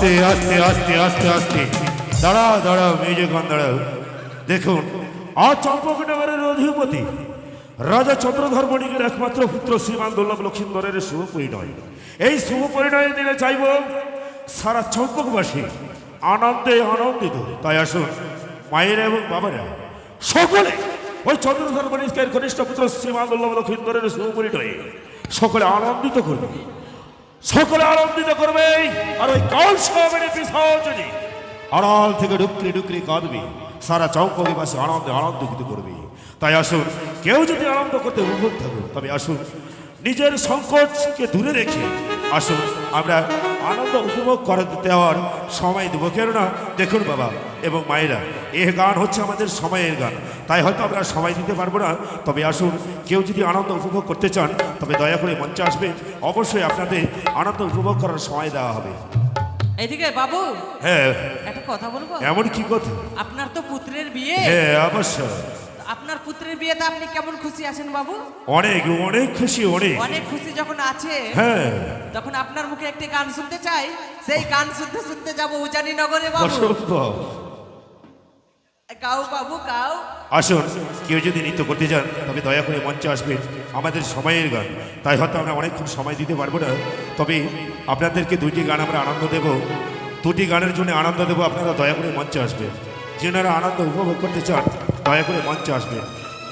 আস্তে আস্তে আস্তে আস্তে আস্তে। দাঁড়াও দাঁড়াও মেজেখান দাঁড়াও। দেখুন আজ চম্পকনগরের অধিপতি, রাজা চন্দ্রধর বণিকের একমাত্র পুত্র শ্রীমান দুর্লভ লক্ষিন্দরের শুভ পরিণয়। এই শুভ পরিণয়ের দিনে চাইব সারা চম্পকবাসী আনন্দে আনন্দিত। তাই আসুন, মায়েরা এবং বাবারা, সকলে ওই চন্দ্রধর বণিকের ঘনিষ্ঠ পুত্র শ্রীমান দুর্লভ লক্ষিন্দরের শুভ পরিণয়ে, সকলে আনন্দিত করবে সকলে আনন্দিত করবে। আর ওই কৌশলের বিসর্জনী আড়াল থেকে ডুকরি ডুকরি কাঁদবে। সারা চৌককে বাসে আনন্দে আনন্দিত করবে। তাই আসুন, কেউ যদি আনন্দ করতে উপভোগ থাকুন তবে আসুন, নিজের সংকটকে দূরে রেখে আসুন, আমরা আনন্দ উপভোগ করে দেওয়ার সময় দেবো। কেননা দেখুন বাবা এবং মায়েরা এ গান হচ্ছে আমাদের সময়ের গান। তাই হয়তো আমরা সময় দিতে পারব না। তবে আসুন কেউ যদি আনন্দ উপভোগ করতে চান তবে দয়া করে মঞ্চে আসবে অবশ্যই আপনাদের আনন্দ উপভোগ করার সময় দেওয়া হবে। এদিকে বাবু হ্যাঁ। একটা কথা বলব? এমন কি কথা? আপনার তো পুত্রের বিয়ে। হ্যাঁ অবশ্যই। আপনার পুত্রের বিয়েতে আপনি কেমন খুশি আছেন বাবু? অনেক অনেক খুশি অনেক। অনেক খুশি যখন আছে হ্যাঁ। তখন আপনার মুখে একটি গান শুনতে চাই। সেই গান শুনতে শুনতে যাব উজানি নগরে বাবু গাও বাবু গাও। আসুন কেউ যদি নৃত্য করতে চান তবে দয়া করে মঞ্চে আসবেন। আমাদের সময়ের গান। তাই হয়তো আমরা অনেকক্ষণ সময় দিতে পারব না। তবে আপনাদেরকে দুইটি গান আমরা আনন্দ দেব। দুটি গানের জন্য আনন্দ দেব আপনারা দয়া করে মঞ্চে আসবেন। যেনারা আনন্দ উপভোগ করতে চান দয়া করে মঞ্চে আসবেন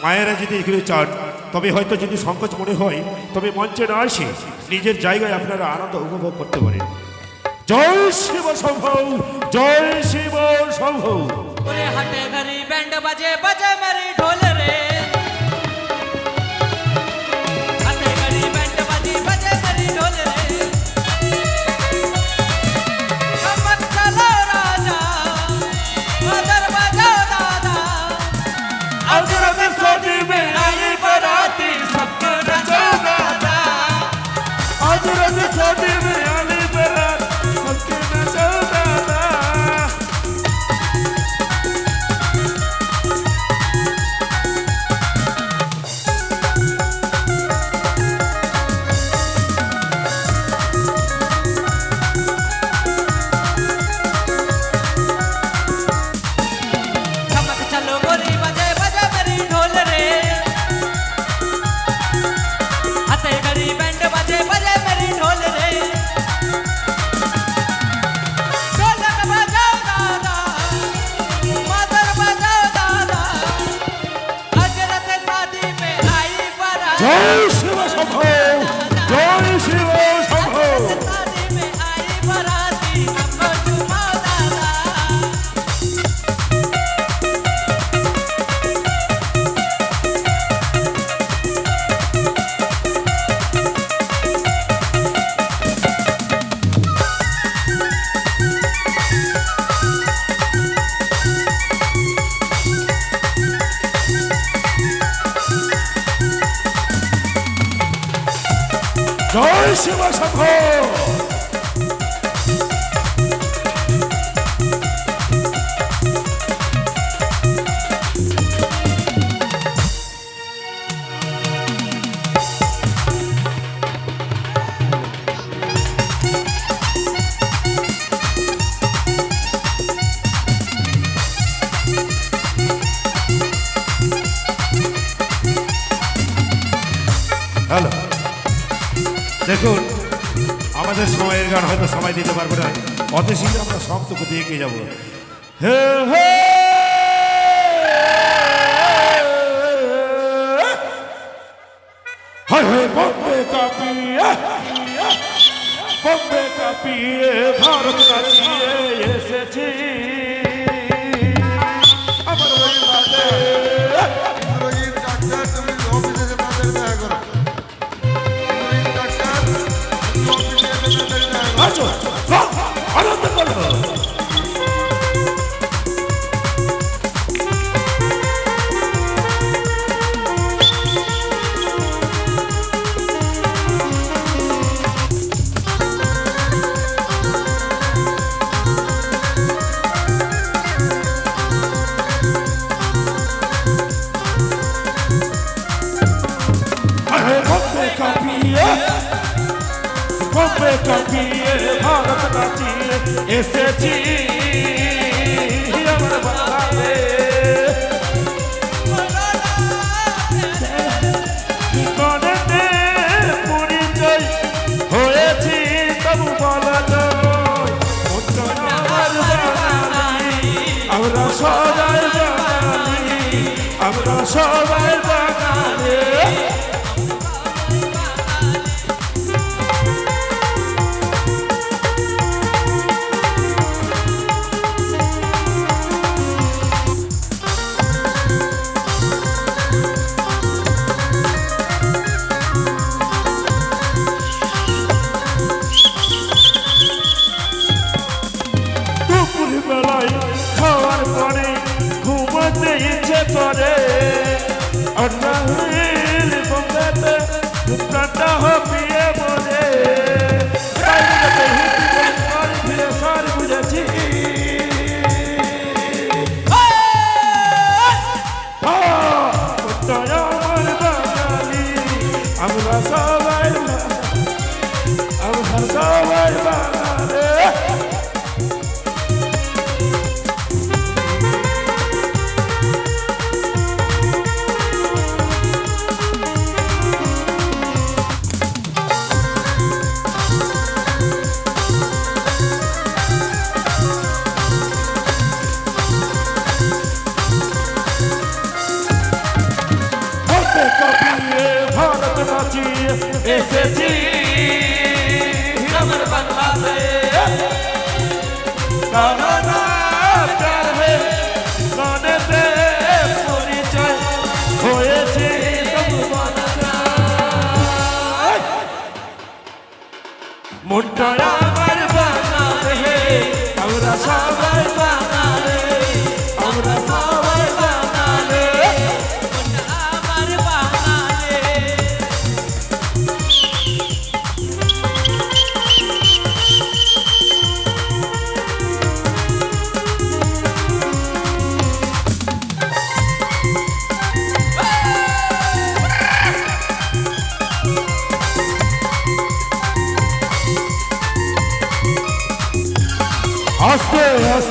মায়েরা যদি এগুলো চান, তবে হয়তো যদি সংকোচ মনে হয়, তবে মঞ্চে না আসে নিজের জায়গায় আপনারা আনন্দ উপভোগ করতে পারেন। জয় শিব সম্ভব জয় শিব সম্ভব বাজে বাজে মারি ঢোল রে। Kadir Ali Sadi bir Peace. জয় শিব শঙ্কর দেখুন, আমাদের সময়ের গান হয়তো সময় দিতে পারব না। অত শীঘ্র আমরা সবটুকু দিয়ে এগিয়ে যাব। হে হে ভারত এসেছি। হাতে কাঁপিয়ে ভারত নাচিয়ে এসেছি। আমার বাংলাদেশ। করেতে পরিচয় হয়েছি তবু বলা অন্যের বঙ্গাতে প্রাণটা হপিয়ে এসেছি আমার বাংলাদেশ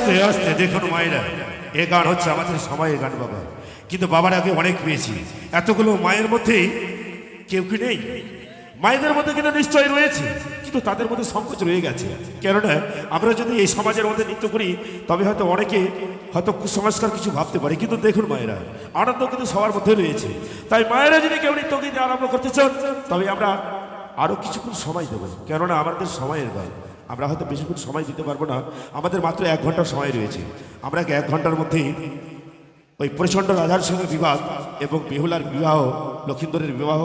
আস্তে আস্তে, দেখুন মায়েরা, এ গান হচ্ছে আমাদের সময়ের গান বাবা। কিন্তু বাবার আগে অনেক পেয়েছি। এতগুলো মায়ের মধ্যে কেউ কি নেই? মায়েদের মধ্যে কিন্তু নিশ্চয়ই রয়েছে, কিন্তু তাদের মধ্যে সংকোচ রয়ে গেছে। কেননা, আমরা যদি এই সমাজের মধ্যে নৃত্য করি, তবে হয়তো অনেকে হয়তো কুসংস্কার কিছু ভাবতে পারে। কিন্তু দেখুন মায়েরা, আনন্দ কিন্তু সবার মধ্যে রয়েছে। তাই মায়েরা যদি কেউ নৃত্য গীতে আরম্ভ করতে চান, তবে আমরা আরও কিছুক্ষণ সময় দেবো। কেননা, আমাদের সময়ের গান। আমরা হয়তো বেশিক্ষণ সময় দিতে পারব না। আমাদের মাত্র এক ঘণ্টার সময় রয়েছে। আমরা এক ঘণ্টার মধ্যেই ওই প্রচণ্ড রাজার সঙ্গে বিবাদ এবং বেহুলার বিবাহ, লক্ষিন্দরের বিবাহ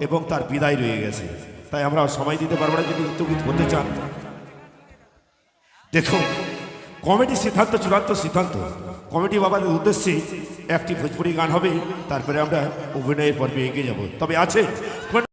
এবং তার বিদায় রয়ে গেছে। তাই আমরা সময় দিতে পারব না যদি নৃত্যগীত করতে চান। দেখুন, কমেডি সিদ্ধান্ত চূড়ান্ত সিদ্ধান্ত। কমেডি বাবাদের উদ্দেশ্যে একটি ভোজপুরি গান হবে, তারপরে আমরা অভিনয়ের পর্বে এগিয়ে যাব। তবে আছে